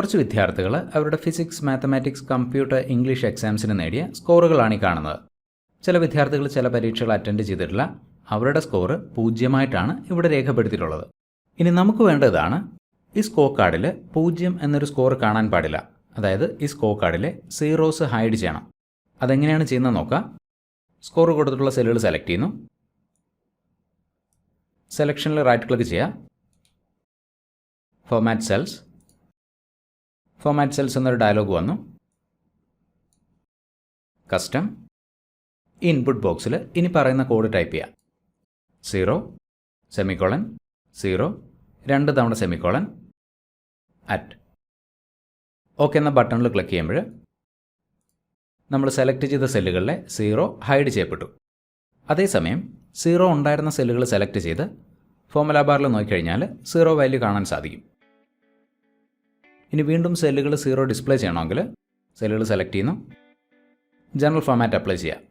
കുറച്ച് വിദ്യാർത്ഥികൾ അവരുടെ ഫിസിക്സ് മാത്തമാറ്റിക്സ് കമ്പ്യൂട്ടർ ഇംഗ്ലീഷ് എക്സാംസിന് നേടിയ സ്കോറുകളാണ് ഈ കാണുന്നത്. ചില വിദ്യാർത്ഥികൾ ചില പരീക്ഷകൾ അറ്റൻഡ് ചെയ്തിട്ടില്ല. അവരുടെ സ്കോർ പൂജ്യമായിട്ടാണ് ഇവിടെ രേഖപ്പെടുത്തിയിട്ടുള്ളത്. ഇനി നമുക്ക് വേണ്ടതാണ് ഈ സ്കോർ കാർഡിൽ പൂജ്യം എന്നൊരു സ്കോർ കാണാൻ പാടില്ല. അതായത് ഈ സ്കോർ കാർഡിലെ സീറോസ് ഹൈഡ് ചെയ്യണം. അതെങ്ങനെയാണ് ചെയ്യുന്നത് നോക്കാം. സ്കോർ കൊടുത്തിട്ടുള്ള സെല്ലുകൾ സെലക്ട് ചെയ്യുന്നു. സെലക്ഷനിൽ റൈറ്റ് ക്ലിക്ക് ചെയ്യുക. Format cells. ഫോമാറ്റ് സെൽസ് എന്നൊരു ഡയലോഗ് വന്നു. കസ്റ്റം ഇൻപുട്ട് ബോക്സിൽ ഇനി പറയുന്ന കോഡ് ടൈപ്പ് ചെയ്യാം. സീറോ സെമിക്കോളൻ സീറോ രണ്ട് തവണ സെമിക്കോളൻ അറ്റ് ഓക്കെ എന്ന ബട്ടണിൽ ക്ലിക്ക് ചെയ്യുമ്പോൾ നമ്മൾ സെലക്ട് ചെയ്ത സെല്ലുകളിലെ സീറോ ഹൈഡ് ചെയ്യപ്പെട്ടു. അതേസമയം സീറോ ഉണ്ടായിരുന്ന സെല്ലുകൾ സെലക്ട് ചെയ്ത് ഫോമുല ബാറിൽ നോക്കിക്കഴിഞ്ഞാൽ സീറോ വാല്യൂ കാണാൻ സാധിക്കും. ഇനി വീണ്ടും സെല്ലുകൾ സീറോ ഡിസ്പ്ലേ ചെയ്യണമെങ്കിൽ സെല്ലുകൾ സെലക്ട് ചെയ്യുന്നു. ജനറൽ ഫോമാറ്റ് അപ്ലൈ ചെയ്യുക